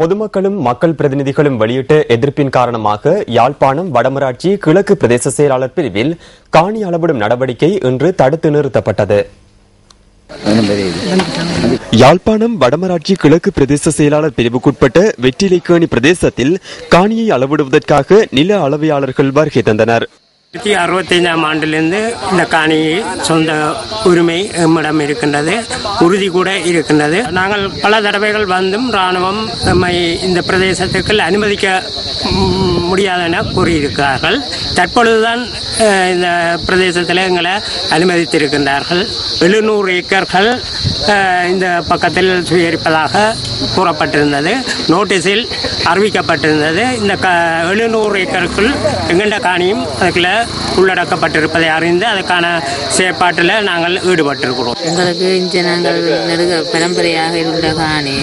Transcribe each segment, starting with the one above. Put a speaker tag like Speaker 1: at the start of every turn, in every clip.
Speaker 1: பொதுமக்களும் மக்கள் பிரதிநிதிகளும் வெளியிட்ட எதிர்ப்பின் காரணமாக யாழ்ப்பாணம் வடமராட்சி கிழக்கு பிரதேச செயலாளர் பிரிவில் காணி அளவிடும் நடவடிக்கை இன்று தடுத்து நிறுத்தப்பட்டது. யாழ்ப்பாணம் வடமராட்சி கிழக்கு பிரதேச செயலாளர் பிரிவுக்குட்பட்ட வெற்றிலைக்கேணி பிரதேசத்தில் காணியை அளவிடுவதற்காக நில அளவையாளர்கள் வருகை தந்தனர்.
Speaker 2: ஆயிரத்தி அறுபத்தைந்தாம் ஆண்டிலிருந்து இந்த காணியை சொந்த உரிமை எம்மிடம் இருக்கின்றது உறுதி கூட இருக்கின்றது. நாங்கள் பல தடவைகள் வந்தும் ராணுவம் நம்மை இந்த பிரதேசத்துக்கு அனுமதிக்க முடியாதென கூறியிருக்கிறார்கள். தற்பொழுதுதான் இந்த பிரதேசத்தில் எங்களை அனுமதித்திருக்கின்றார்கள். எழுநூறு ஏக்கர்கள் இந்த பக்கத்தில் சுயரிப்பதாக கூறப்பட்டிருந்தது. நோட்டீஸில் அறிவிக்கப்பட்டிருந்தது. இந்த க எழுநூறு ஏக்கருக்குள் எங்கண்ட காணியும் அதுக்குள்ள உள்ளடக்கப்பட்டிருப்பதை அறிந்து அதுக்கான செயற்பாட்டில் நாங்கள் ஈடுபட்டிருக்கிறோம்.
Speaker 3: எங்களுக்கு இன்று நாங்கள் நெருக பரம்பரையாக இருந்த காணி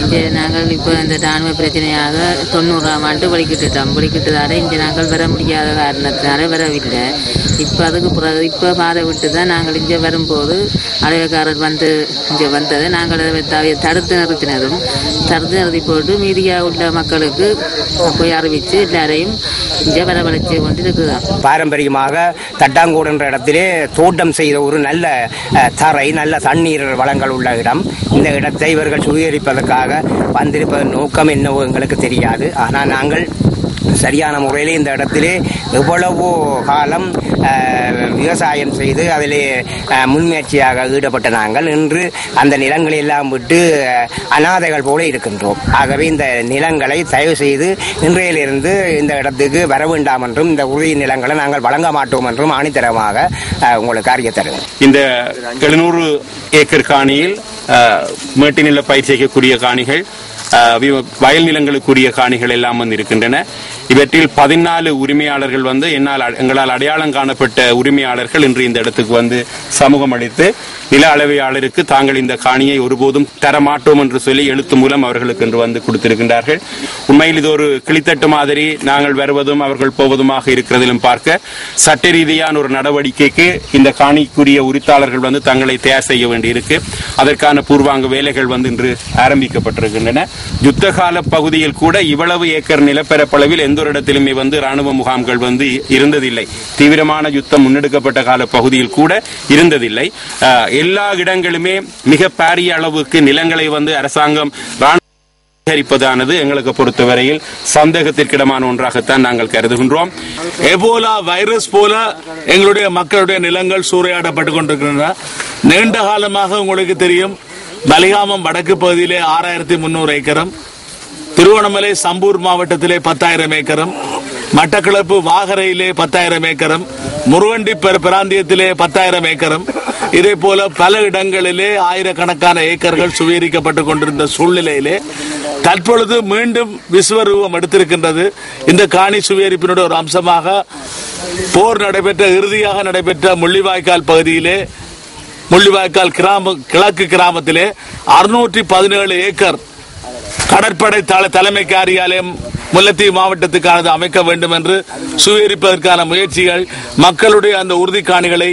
Speaker 3: இங்கே நாங்கள் இப்போ இந்த ராணுவ பிரச்சனையாக தொண்ணூறாம் ஆண்டு வெளிக்கிட்டுட்டோம். வெளிக்கிட்டதால இங்கே நாங்கள் வர முடியாத காரணத்தினால வரவில்லை. இப்போ அதுக்கு பிறகு இப்போ பாதை விட்டு தான் நாங்கள் இங்கே வரும்போது அலைவக்காரர் வந்து இங்கே வந்தது நாங்கள் அதை தடுத்து நிறுத்தினதும் தடுத்து நிறுத்தி போட்டு மீதியாக உள்ள மக்களுக்கு போய் அறிவித்து எல்லாரையும் இங்கே வரவழைச்சு கொண்டு இருக்குதான்
Speaker 4: பாரம்பரியமாக தட்டாங்கூடு என்ற இடத்திலே தோட்டம் செய்த ஒரு நல்ல தரை நல்ல தண்ணீர் வளங்கள் உள்ள இடம். இந்த இடத்தை இவர்கள் சுவீகரிப்பதற்காக வந்திருப்பதன் நோக்கம் என்னவோ எங்களுக்கு தெரியாது. ஆனால் நாங்கள் சரியான முறையில் இந்த இடத்திலே எவ்வளவோ காலம் விவசாயம் செய்து அதிலே முன்முயற்சியாக ஈடுபட்ட நாங்கள் இன்று அந்த நிலங்களை எல்லாம் விட்டு அனாதைகள் போல இருக்கின்றோம். ஆகவே இந்த நிலங்களை தயவு செய்து இன்றையிலிருந்து இந்த இடத்துக்கு வர வேண்டாம் என்றும் இந்த உறுதி நிலங்களை நாங்கள் வழங்க மாட்டோம் என்றும் ஆணித்தரமாக உங்களுக்கு அறிய
Speaker 5: இந்த எழுநூறு ஏக்கர் காணியில் மேட்டு நில பயிர் செய்யக்கூடிய காணிகள் வயல் நிலங்களுக்குரிய காணிகள் எல்லாம் வந்து இருக்கின்றன இவற்றில் பதினாலு உரிமையாளர்கள் வந்து என்னால் எங்களால் அடையாளம் காணப்பட்ட உரிமையாளர்கள் இன்று இந்த இடத்துக்கு வந்து சமூகம் அளித்து நில அளவையாளருக்கு தாங்கள் இந்த காணியை ஒருபோதும் தரமாட்டோம் என்று சொல்லி எழுத்து மூலம் அவர்களுக்கு இன்று வந்து கொடுத்திருக்கின்றார்கள். உண்மையில் இது ஒரு கிளித்தட்டு மாதிரி நாங்கள் வருவதும் அவர்கள் போவதுமாக இருக்கிறதிலும் பார்க்க சட்ட ரீதியான ஒரு நடவடிக்கைக்கு இந்த காணிக்குரிய உரித்தாளர்கள் வந்து தங்களை தயார் செய்ய வேண்டியிருக்கு. அதற்கான பூர்வாங்க வேலைகள் வந்து இன்று ஆரம்பிக்கப்பட்டிருக்கின்றன. யுத்தகால பகுதியில் கூட இவ்வளவு ஏக்கர் நிலப்பரப்பளவில் எந்த எந்த ஒரு இடத்திலுமே வந்து ராணுவ முகாம்கள் வந்து இருந்ததில்லை. தீவிரமான யுத்தம் முன்னெடுக்கப்பட்ட கால பகுதியில் கூட இருந்ததில்லை. எல்லா இடங்களுமே மிக பாரிய அளவுக்கு நிலங்களை வந்து அரசாங்கம் அதிகரிப்பதானது எங்களுக்கு பொறுத்தவரையில் சந்தேகத்திற்கிடமான ஒன்றாகத்தான் நாங்கள் கருதுகின்றோம்.
Speaker 6: எபோலா வைரஸ் போல எங்களுடைய மக்களுடைய நிலங்கள் சூறையாடப்பட்டு கொண்டிருக்கின்றன. நீண்ட காலமாக உங்களுக்கு தெரியும் பலிகாமம் வடக்கு பகுதியிலே ஆறாயிரத்தி முன்னூறு ஏக்கரம் திருவண்ணாமலை சம்பூர் மாவட்டத்திலே பத்தாயிரம் ஏக்கரும் மட்டக்களப்பு வாகரையிலே பத்தாயிரம் ஏக்கரும் முருவண்டி பிராந்தியத்திலே பத்தாயிரம் ஏக்கரும். இதே போல பல இடங்களிலே ஆயிரக்கணக்கான ஏக்கர்கள் சுவீகரிக்கப்பட்டு கொண்டிருந்த சூழ்நிலையிலே தற்பொழுது மீண்டும் விஸ்வரூபம் எடுத்திருக்கின்றது. இந்த காணி சுவீகரிப்பினுடைய ஒரு அம்சமாக போர் நடைபெற்ற இறுதியாக நடைபெற்ற முள்ளிவாய்க்கால் பகுதியிலே முள்ளிவாய்க்கால் கிராம கிழக்கு கிராமத்திலே அறுநூற்றி பதினேழு ஏக்கர் கடற்படை தல தலைமை காரியாலயம் முல்லைத்தீவு மாவட்டத்துக்கானது அமைக்க வேண்டும் என்று சுவீகரிப்பதற்கான முயற்சிகள் மக்களுடைய அந்த உறுதி காணிகளை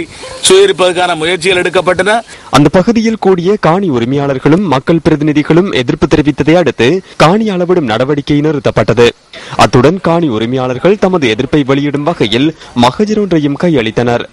Speaker 6: சுவீகரிப்பதற்கான முயற்சிகள் எடுக்கப்பட்டன.
Speaker 1: அந்த பகுதியில் கூடிய காணி உரிமையாளர்களும் மக்கள் பிரதிநிதிகளும் எதிர்ப்பு தெரிவித்ததை அடுத்து காணி அளவிடும் நடவடிக்கை நிறுத்தப்பட்டது. அத்துடன் காணி உரிமையாளர்கள் தமது எதிர்ப்பை வெளியிடும் வகையில் மகஜர் ஒன்றையும் கையளித்தனர்.